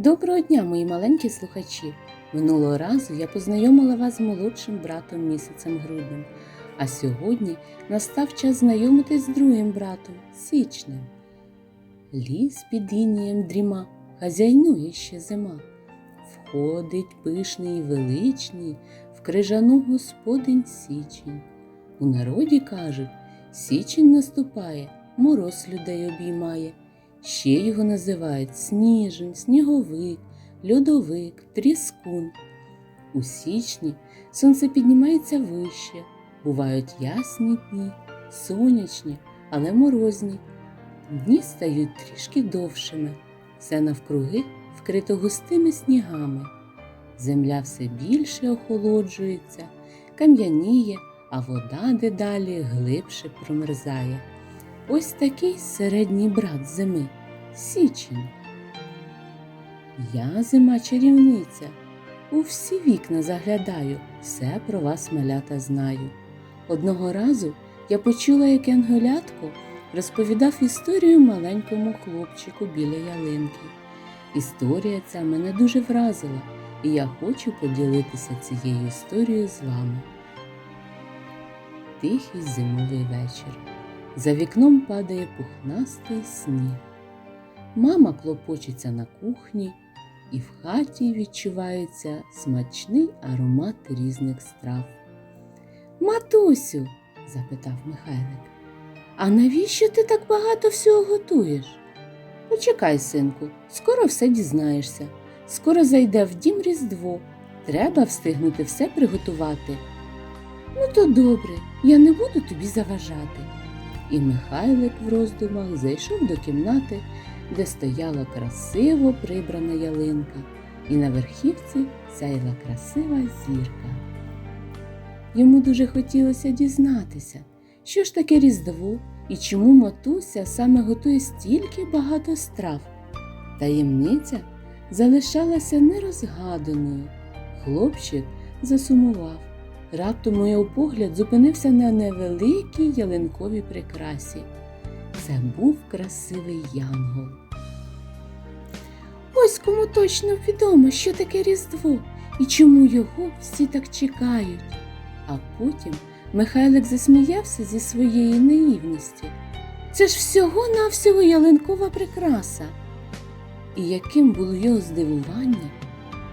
Доброго дня, мої маленькі слухачі! Минулого разу я познайомила вас з молодшим братом місяцем груднем, а сьогодні настав час знайомитись з другим братом січнем. Ліс під інієм дріма, хазяйнує ще зима. Входить пишний і величний в крижану господинь січень. У народі кажуть, січень наступає, мороз людей обіймає. Ще його називають сніжень, сніговик, льодовик, тріскун. У січні сонце піднімається вище, бувають ясні дні, сонячні, але морозні. Дні стають трішки довшими, все навкруги вкрито густими снігами. Земля все більше охолоджується, кам'яніє, а вода дедалі глибше промерзає. Ось такий середній брат зими січень. Я зима чарівниця, у всі вікна заглядаю, все про вас малята знаю. Одного разу я почула, як янголятко розповідав історію маленькому хлопчику біля ялинки. Історія ця мене дуже вразила, і я хочу поділитися цією історією з вами. Тихий зимовий вечір. За вікном падає пухнастий сніг. Мама клопочеться на кухні, і в хаті відчувається смачний аромат різних страв. Матусю, запитав Михайлик, а навіщо ти так багато всього готуєш? Почекай, синку, скоро все дізнаєшся. Скоро зайде в дім Різдво. Треба встигнути все приготувати. Ну, то добре, я не буду тобі заважати. І Михайлик в роздумах зайшов до кімнати, де стояла красиво прибрана ялинка, і на верхівці сяяла красива зірка. Йому дуже хотілося дізнатися, що ж таке Різдво і чому матуся саме готує стільки багато страв. Таємниця залишалася нерозгаданою. Хлопчик засумував. Раптом його погляд зупинився на невеликій ялинковій прикрасі. Це був красивий янгол. Ось кому точно відомо, що таке Різдво і чому його всі так чекають. А потім Михайлик засміявся зі своєї наївності. Це ж всього-навсього ялинкова прикраса. І яким було його здивування,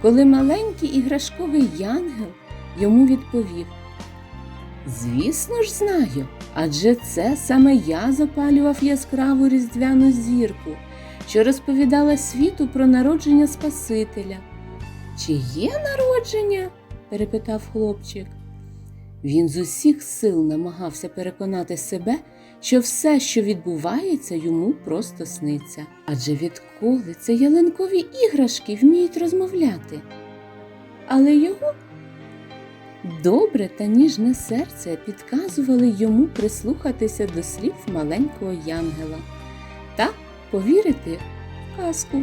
коли маленький іграшковий янгел йому відповів Звісно ж, знаю, адже це саме я запалював яскраву різдвяну зірку, що розповідала світу про народження Спасителя. Чи є народження? перепитав хлопчик. Він з усіх сил намагався переконати себе, що все, що відбувається, йому просто сниться. Адже відколи це ялинкові іграшки вміють розмовляти. Але його Добре та ніжне серце підказували йому прислухатися до слів маленького янгела та повірити в казку.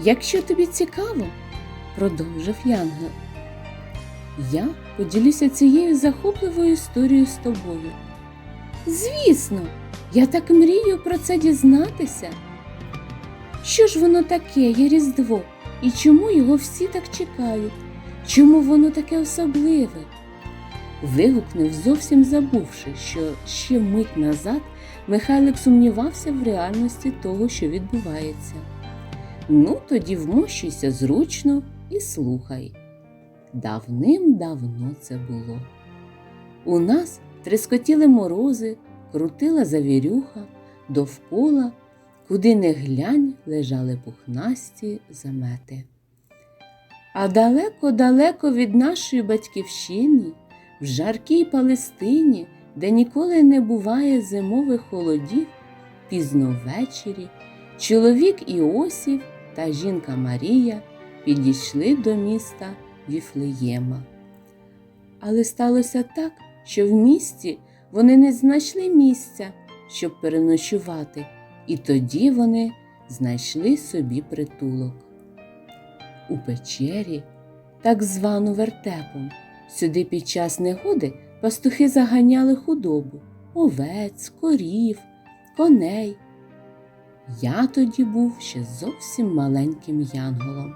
Якщо тобі цікаво, продовжив янгел, я поділюся цією захопливою історією з тобою. Звісно, я так мрію про це дізнатися. Що ж воно таке є Різдво і чому його всі так чекають? Чому воно таке особливе? Вигукнув, зовсім забувши, що ще мить назад Михайлик сумнівався в реальності того, що відбувається. Ну, тоді вмощуйся зручно і слухай. Давним-давно це було. У нас трескотіли морози, крутила завірюха, довкола, куди не глянь, лежали пухнасті замети. А далеко-далеко від нашої батьківщини, в жаркій Палестині, де ніколи не буває зимових холодів, пізно ввечері, чоловік Іосів та жінка Марія підійшли до міста Віфлеєма. Але сталося так, що в місті вони не знайшли місця, щоб переночувати, і тоді вони знайшли собі притулок у печері, так звану вертепом. Сюди під час негоди пастухи заганяли худобу, овець, корів, коней. Я тоді був ще зовсім маленьким янголом,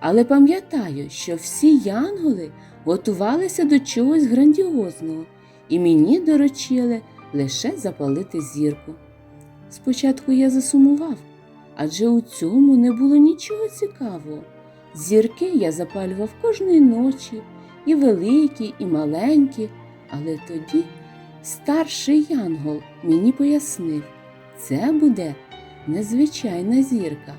але пам'ятаю, що всі янголи готувалися до чогось грандіозного, і мені доручили лише запалити зірку. Спочатку я засумував, адже у цьому не було нічого цікавого. Зірки я запалював кожної ночі, і великі, і маленькі, але тоді старший янгол мені пояснив, це буде незвичайна зірка.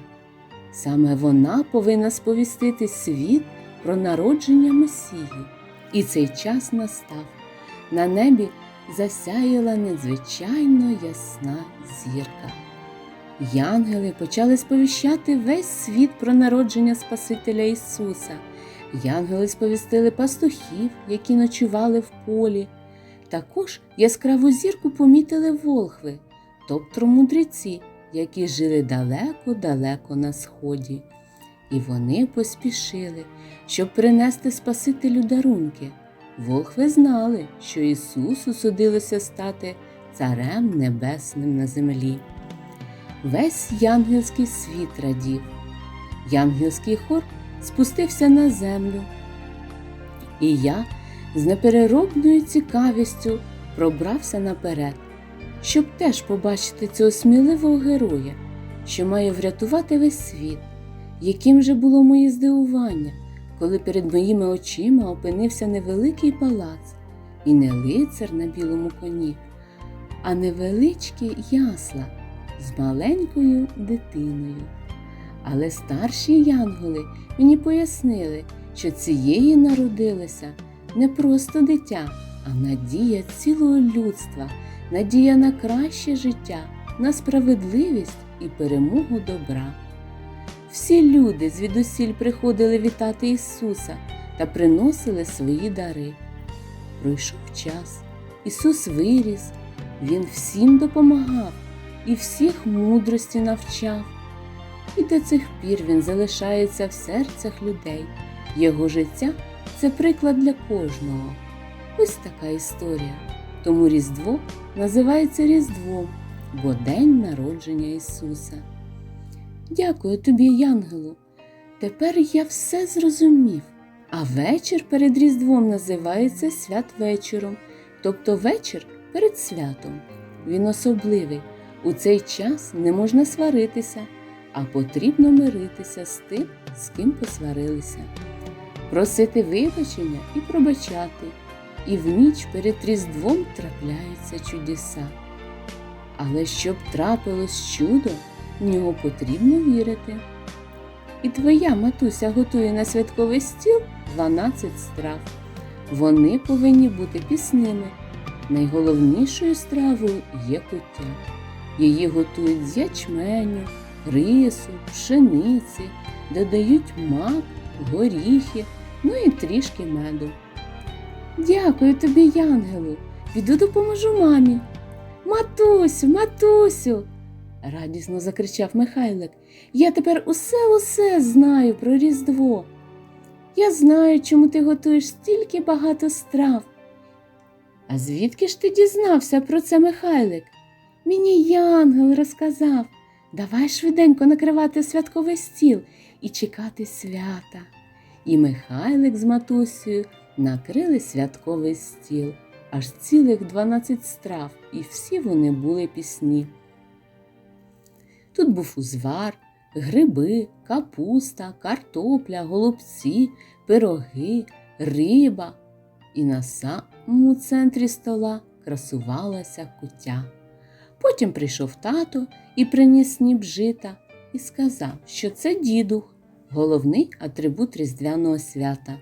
Саме вона повинна сповістити світ про народження Месії. І цей час настав. На небі засяяла надзвичайно ясна зірка. Янгели почали сповіщати весь світ про народження Спасителя Ісуса. Янгели сповістили пастухів, які ночували в полі. Також яскраву зірку помітили волхви, тобто мудреці, які жили далеко-далеко на сході. І вони поспішили, щоб принести Спасителю дарунки. Волхви знали, що Ісусу судилося стати Царем Небесним на землі. Весь янгельський світ радів. Янгельський хор спустився на землю. І я з непереробною цікавістю пробрався наперед, щоб теж побачити цього сміливого героя, що має врятувати весь світ. Яким же було моє здивування, коли перед моїми очима опинився невеликий палац, і не лицар на білому коні, а невеличкі ясла з маленькою дитиною. Але старші янголи мені пояснили, що цієї народилося не просто дитя, а надія цілого людства, надія на краще життя, на справедливість і перемогу добра. Всі люди звідусіль приходили вітати Ісуса та приносили свої дари. Пройшов час, Ісус виріс, Він всім допомагав і всіх мудрості навчав. І до цих пір він залишається в серцях людей. Його життя це приклад для кожного. Ось така історія. Тому Різдво називається Різдвом, бо День народження Ісуса. Дякую тобі, Янгелу. Тепер я все зрозумів. А вечір перед Різдвом називається святвечором, тобто вечір перед святом. Він особливий. У цей час не можна сваритися, а потрібно миритися з тим, з ким посварилися, просити вибачення і пробачати. І в ніч перед Різдвом трапляються чудеса. Але щоб трапилось чудо, в нього потрібно вірити. І твоя матуся готує на святковий стіл 12 страв. Вони повинні бути пісними. Найголовнішою стравою є куття. Її готують з ячменю, рису, пшениці, додають мак, горіхи, ну і трішки меду. Дякую тобі, Янгелу, піду допоможу мамі. Матусю, матусю, радісно закричав Михайлик. Я тепер усе усе знаю про Різдво. Я знаю, чому ти готуєш стільки багато страв. А звідки ж ти дізнався про це, Михайлик? Мені Янгел розказав. Давай швиденько накривати святковий стіл і чекати свята. І Михайлик з матусею накрили святковий стіл, аж цілих дванадцять страв, і всі вони були пісні. Тут був узвар, гриби, капуста, картопля, голубці, пироги, риба, і на самому центрі стола красувалася куття. Потім прийшов тато і приніс сніп жита і сказав, що це дідух, головний атрибут Різдвяного свята.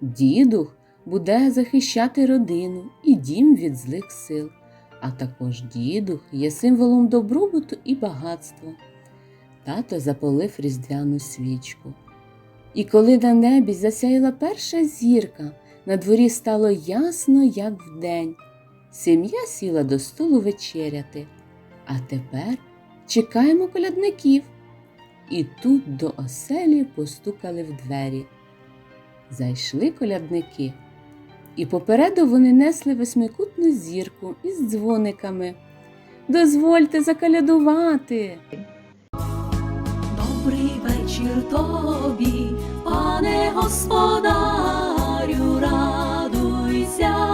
Дідух буде захищати родину і дім від злих сил, а також дідух є символом добробуту і багатства. Тато запалив різдвяну свічку. І коли на небі засяяла перша зірка, на дворі стало ясно, як вдень. Сім'я сіла до столу вечеряти. А тепер чекаємо колядників. І тут до оселі постукали в двері. Зайшли колядники, і попереду вони несли восьмикутну зірку із дзвониками. Дозвольте заколядувати. вечір тобі, пане господарю, радуйся,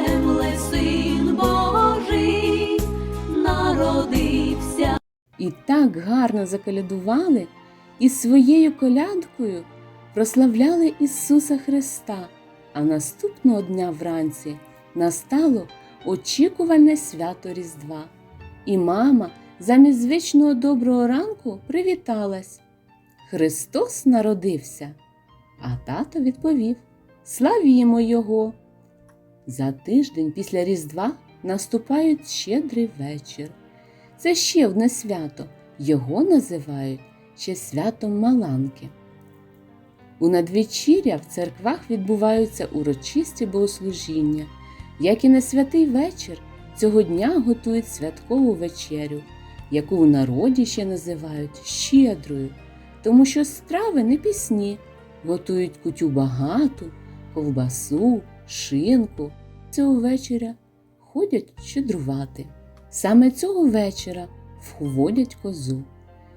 народився. І так гарно заколядували і своєю колядкою прославляли Ісуса Христа. А наступного дня вранці настало очікувальне свято Різдва. І мама замість звичного доброго ранку привіталась. Христос народився. А тато відповів: Славімо Його! За тиждень після Різдва наступає щедрий вечір. Це ще одне свято. Його називають ще святом Маланки. У надвечір'я в церквах відбуваються урочисті богослужіння. Як і на святий вечір, цього дня готують святкову вечерю, яку в народі ще називають щедрою, тому що страви не пісні, готують кутю багату, ковбасу, шинку. Цього вечора ходять щедрувати. Саме цього вечора входять козу.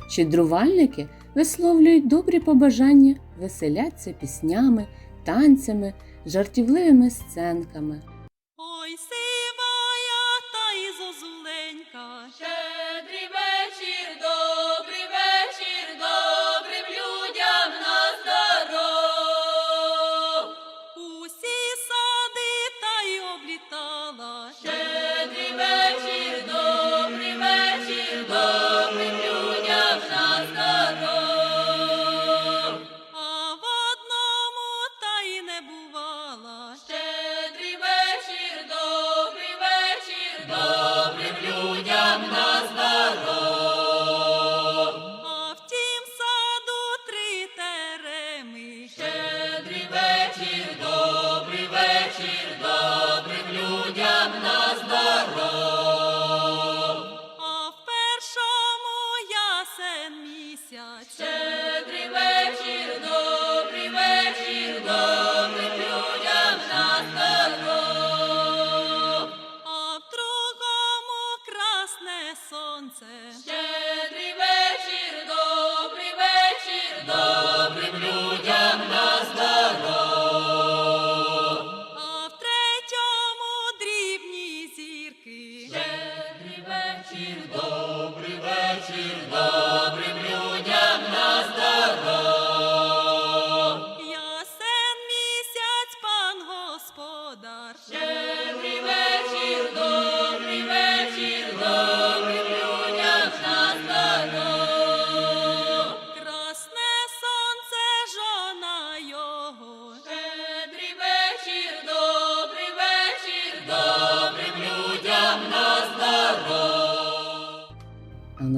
Щедрувальники висловлюють добрі побажання, веселяться піснями, танцями, жартівливими сценками. Ой, сивая та й зозуленька, Щедрий вечір, добрий вечір, добрим людям на здоров. усі сади та й облітала.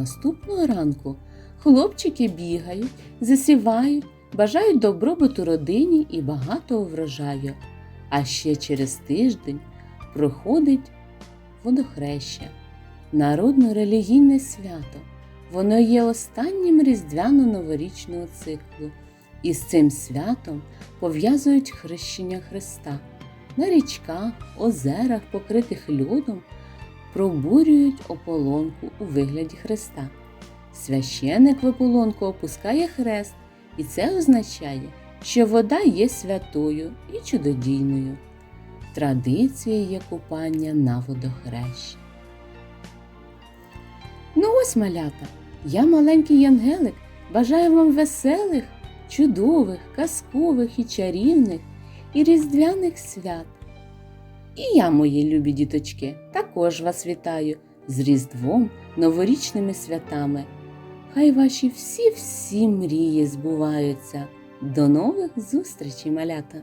Наступного ранку хлопчики бігають, засівають, бажають добробуту родині і багатого врожаю. А ще через тиждень проходить водохреща, народно-релігійне свято. Воно є останнім різдвяно-новорічного циклу. І з цим святом пов'язують хрещення Христа. На річках, озерах, покритих льодом, пробурюють ополонку у вигляді хреста. Священик в ополонку опускає хрест, і це означає, що вода є святою і чудодійною. Традиція є купання на водохрещі. Ну ось, малята, я маленький Янгелик, бажаю вам веселих, чудових, казкових і чарівних і різдвяних свят. І я, мої любі діточки, також вас вітаю з Різдвом, новорічними святами. Хай ваші всі-всі мрії збуваються. До нових зустрічей, малята!